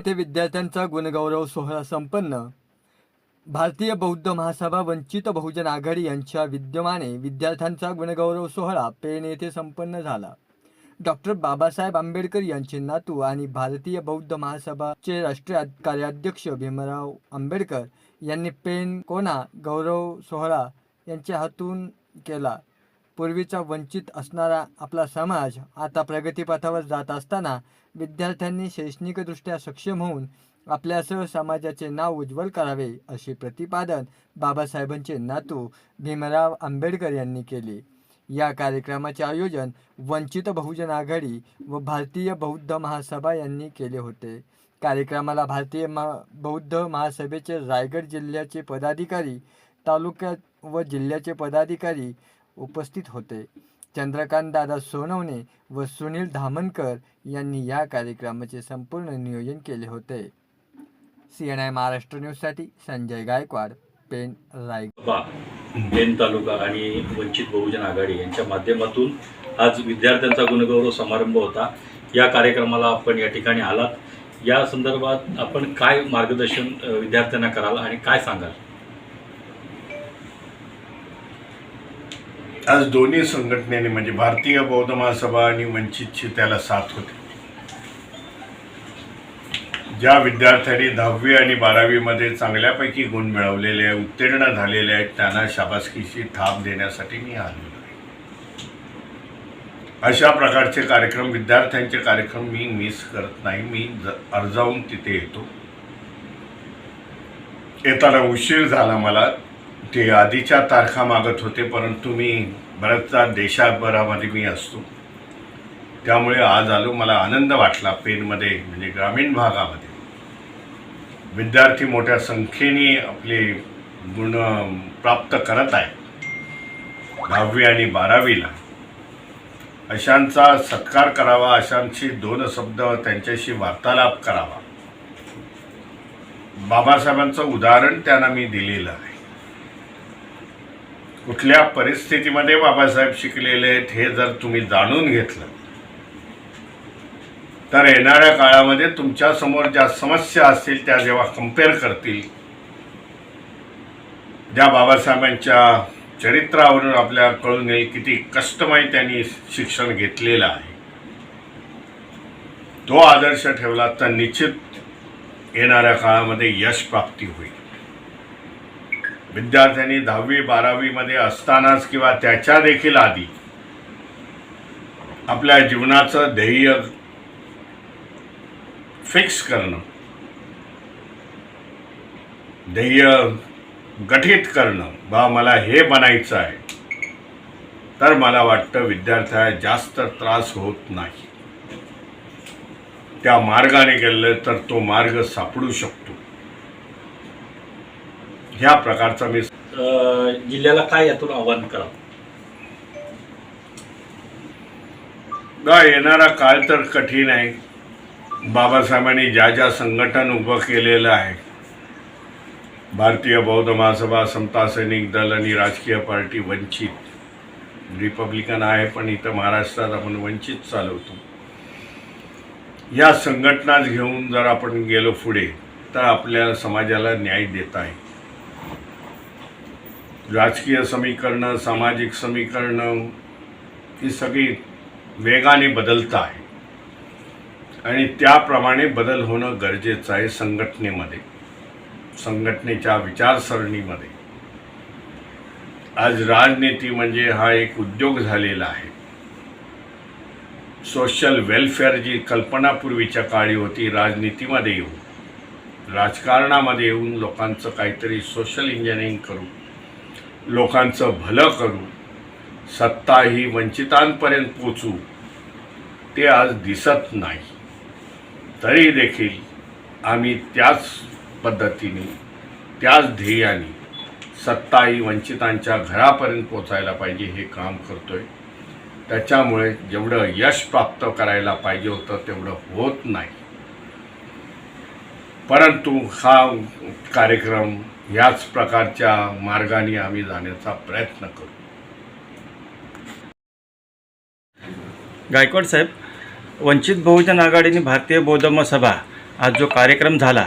येथे विद्यार्थ्यांचा गुणगौरव सोहळा संपन्न. भारतीय बौद्ध महासभा वंचित बहुजन आघाडी यांच्या विद्यमाने विद्यार्थ्यांचा गुणगौरव सोहळा पेण येथे संपन्न झाला. डॉक्टर बाबासाहेब आंबेडकर यांचे नातू आणि भारतीय बौद्ध महासभाचे राष्ट्रीय कार्याध्यक्ष भीमराव आंबेडकर यांनी पेन कोना गौरव सोहळा यांच्या हातून केला. पूर्वीचा वंचित असणारा आपला समाज आता प्रगतीपथावर जात असताना विद्यार्थ्यांनी शैक्षणिकदृष्ट्या सक्षम होऊन आपल्यासह समाजाचे नाव उज्ज्वल करावे असे प्रतिपादन बाबासाहेबांचे नातू भीमराव आंबेडकर यांनी केले. या कार्यक्रमाचे आयोजन वंचित बहुजन आघाडी व भारतीय बौद्ध महासभा यांनी केले होते. कार्यक्रमाला भारतीय मा बौद्ध महासभेचे रायगड जिल्ह्याचे पदाधिकारी तालुक्यात व जिल्ह्याचे पदाधिकारी उपस्थित होते. चंद्रकांत दादा सोनवणे व सुनील धामणकर यांनी या कार्यक्रमाचे संपूर्ण नियोजन केले होते. सी एन आय महाराष्ट्र न्यूजसाठी संजय गायकवाड पेन रायगड. पेन तालुका आणि वंचित बहुजन आघाडी यांच्या माध्यमातून आज विद्यार्थ्यांचा गुणगौरव समारंभ होता. या कार्यक्रमाला आपण या ठिकाणी आलात. या संदर्भात आपण काय मार्गदर्शन विद्यार्थ्यांना कराल आणि काय सांगाल? आज दोन्ही संघटनेने म्हणजे भारतीय बौद्ध महासभा आणि वंचितची त्याला साथ होती. ज्या विद्यार्थ्यांनी दहावी आणि बारावीमध्ये चांगल्यापैकी गुण मिळवलेले आहे उत्तीर्ण झालेले आहेत त्यांना शाबासकीची थाप देण्यासाठी मी आलेलो आहे अशा प्रकारचे कार्यक्रम विद्यार्थ्यांचे कार्यक्रम मी मिस करत नाही. मी ज- अर्जावून तिथे येतो. येताना उशीर झाला मला. ते आधीच्या तारखा मागत होते परंतु मी बऱ्याचदा देशाभरामध्ये मी असतो. त्यामुळे आज आलो मला आनंद वाटला पेनमध्ये म्हणजे ग्रामीण भागामध्ये. विद्यार्थी मोठ्या संख्येने आपले गुण प्राप्त करत आहेत. दहावी आणि बारावीला. अशांचा सत्कार करावा अशांशी दोन शब्द त्यांच्याशी वार्तालाप करावा. बाबासाहेबांचं उदाहरण त्यांना मी दिलेलं आहे. कुठल्या परिस्थितीमध्ये बाबासाहेब शिकलेले आहेत हे जर तुम्ही जाणून घेतलं तर येणाऱ्या काळामध्ये तुमच्यासमोर ज्या समस्या असतील त्या जेव्हा कंपेअर करतील ज्या बाबासाहेबांच्या चरित्रावरून आपल्याला कळून येईल किती कष्टमय त्यांनी शिक्षण घेतलेलं आहे. तो आदर्श ठेवला तर निश्चित येणाऱ्या काळामध्ये यश प्राप्ती होईल. विद्यार्थ्यांनी दहावी बारावीमध्ये असतानाच किंवा त्याच्या देखील आधी आपल्या जीवनाचं ध्येय फिक्स करणं ध्येय गठीत करणं बा मला हे बनायचं आहे. तर मला वाटतं विद्यार्थ्याला जास्त त्रास होत नाही. त्या मार्गाने गेलं तर तो मार्ग सापडू शकतो. ह्या प्रकारचा मी जिल्ह्याला काय यातून आव्हान कराल गा येणारा काळ तर कठीण आहे. बाबासाहेबांनी ज्या ज्या संघटन उभं केलेलं आहे भारतीय बौद्ध महासभा समता सैनिक दल आणि राजकीय पार्टी वंचित. रिपब्लिकन आहे पण इथं महाराष्ट्रात आपण वंचित चालवतो. या संघटनाच घेऊन जर आपण गेलो पुढे तर आपल्या समाजाला न्याय देता आहे राजकीय समीकरणं सामाजिक समीकरणं ही सगळी वेगाने बदलत आहे. आणि त्याप्रमाणे बदल होणं गरजेचं आहे संघटनेमध्ये संघटनेच्या विचारसरणीमध्ये. आज राजनीती म्हणजे हा एक उद्योग झालेला आहे. सोशल वेलफेअर जी कल्पना पूर्वीच्या काळी होती राजनीतीमध्ये येऊन राजकारणामध्ये येऊन लोकांचं काहीतरी सोशल इंजिनिअरिंग करू लोकांचं भलं करू सत्ता ही वंचितांपर्यंत पोचू ते आज दिसत नाही. तरी देखील आम्ही त्याच पद्धतीने त्याच ध्येयाने सत्ता ही वंचितांच्या घरापर्यंत पोचायला पाहिजे हे काम करतोय. त्याच्यामुळे जेवढं यश प्राप्त करायला पाहिजे होतं तेवढं होत नाही. परंतु हा कार्यक्रम याच प्रकारच्या मार्गाने आम्ही जाण्याचा प्रयत्न करू. गायकवाड साहेब वंचित बहुजन आघाडीने भारतीय बौद्ध सभा आज जो कार्यक्रम झाला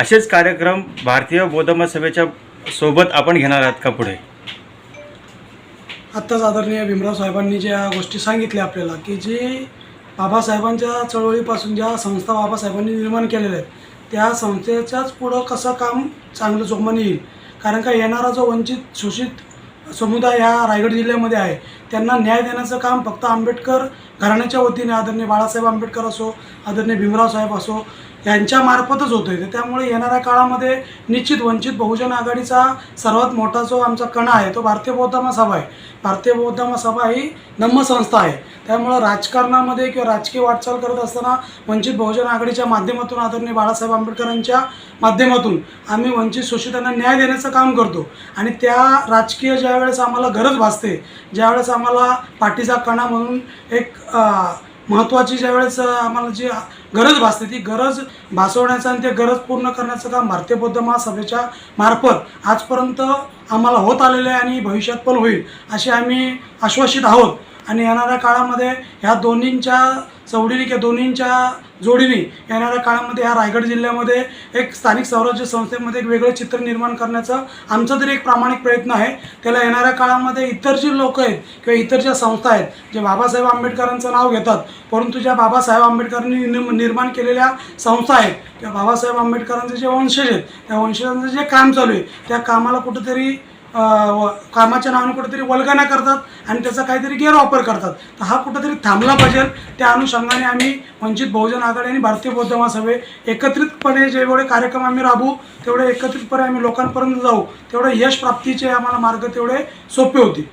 असेच कार्यक्रम भारतीय बौद्ध महासभेच्या सोबत आपण घेणार आहात का पुढे? आत्ताच आदरणीय भीमराव साहेबांनी ज्या गोष्टी सांगितल्या आपल्याला की जे बाबासाहेबांच्या चळवळीपासून ज्या संस्था बाबासाहेबांनी निर्माण केलेल्या आहेत त्या संस्थेच्याच पुढं कसं काम चांगलं जोमाने येईल? कारण का येणारा जो वंचित शोषित समुदाय ह्या रायगड जिल्ह्यामध्ये आहे त्यांना न्याय देण्याचं काम फक्त आंबेडकर घराण्याच्या वतीने आदरणीय बाळासाहेब आंबेडकर असो आदरणीय भीमराव साहेब असो यांच्यामार्फतच होतो आहे त्यामुळे येणाऱ्या काळामध्ये निश्चित वंचित बहुजन आघाडीचा सर्वात मोठा जो आमचा कणा आहे तो भारतीय बौद्धमा सभा आहे. भारतीय बौद्धमा सभा ही नम्म संस्था आहे. त्यामुळं राजकारणामध्ये किंवा राजकीय वाटचाल करत असताना वंचित बहुजन आघाडीच्या माध्यमातून आदरणीय बाळासाहेब आंबेडकरांच्या माध्यमातून आम्ही वंचित शोषितांना न्याय देण्याचं काम करतो. आणि त्या राजकीय ज्यावेळेस आम्हाला गरज भासते ज्यावेळेस आम्हाला पाठीचा कणा म्हणून एक महत्त्वाची ज्यावेळेस वेळेस आम्हाला जी गरज भासते ती गरज भासवण्याचं आणि ते गरज पूर्ण करण्याचं काम भारतीय बौद्ध महासभेच्या मार्फत आजपर्यंत आम्हाला होत आलेलं आहे आणि भविष्यात पण होईल असे आम्ही आश्वासित आहोत. आणि येणाऱ्या काळामध्ये ह्या दोन्हींच्या चवडीने किंवा दोन्हींच्या जोडीने येणाऱ्या काळामध्ये ह्या रायगड जिल्ह्यामध्ये एक स्थानिक स्वराज्य संस्थेमध्ये एक वेगळं चित्र निर्माण करण्याचं आमचा तरी एक प्रामाणिक प्रयत्न आहे. त्याला येणाऱ्या काळामध्ये इतर जी लोक आहेत किंवा इतर ज्या संस्था आहेत जे बाबासाहेब आंबेडकरांचं नाव घेतात परंतु ज्या बाबासाहेब आंबेडकरांनी निर्माण केलेल्या संस्था आहेत किंवा बाबासाहेब आंबेडकरांचे जे वंशज आहेत त्या वंशजांचं जे काम चालू आहे त्या कामाला कुठंतरी कामाच्या नावाने कुठेतरी वल्गना करतात आणि त्याचा काहीतरी गैरवापर करतात. तर हा कुठंतरी थांबला पाहिजे. त्या अनुषंगाने आम्ही वंचित बहुजन आघाडी आणि भारतीय बौद्ध महासभे एकत्रितपणे जेवढे कार्यक्रम आम्ही राबवू तेवढे एकत्रितपणे आम्ही लोकांपर्यंत जाऊ तेवढे यश प्राप्तीचे आम्हाला मार्ग तेवढे सोपे होतील.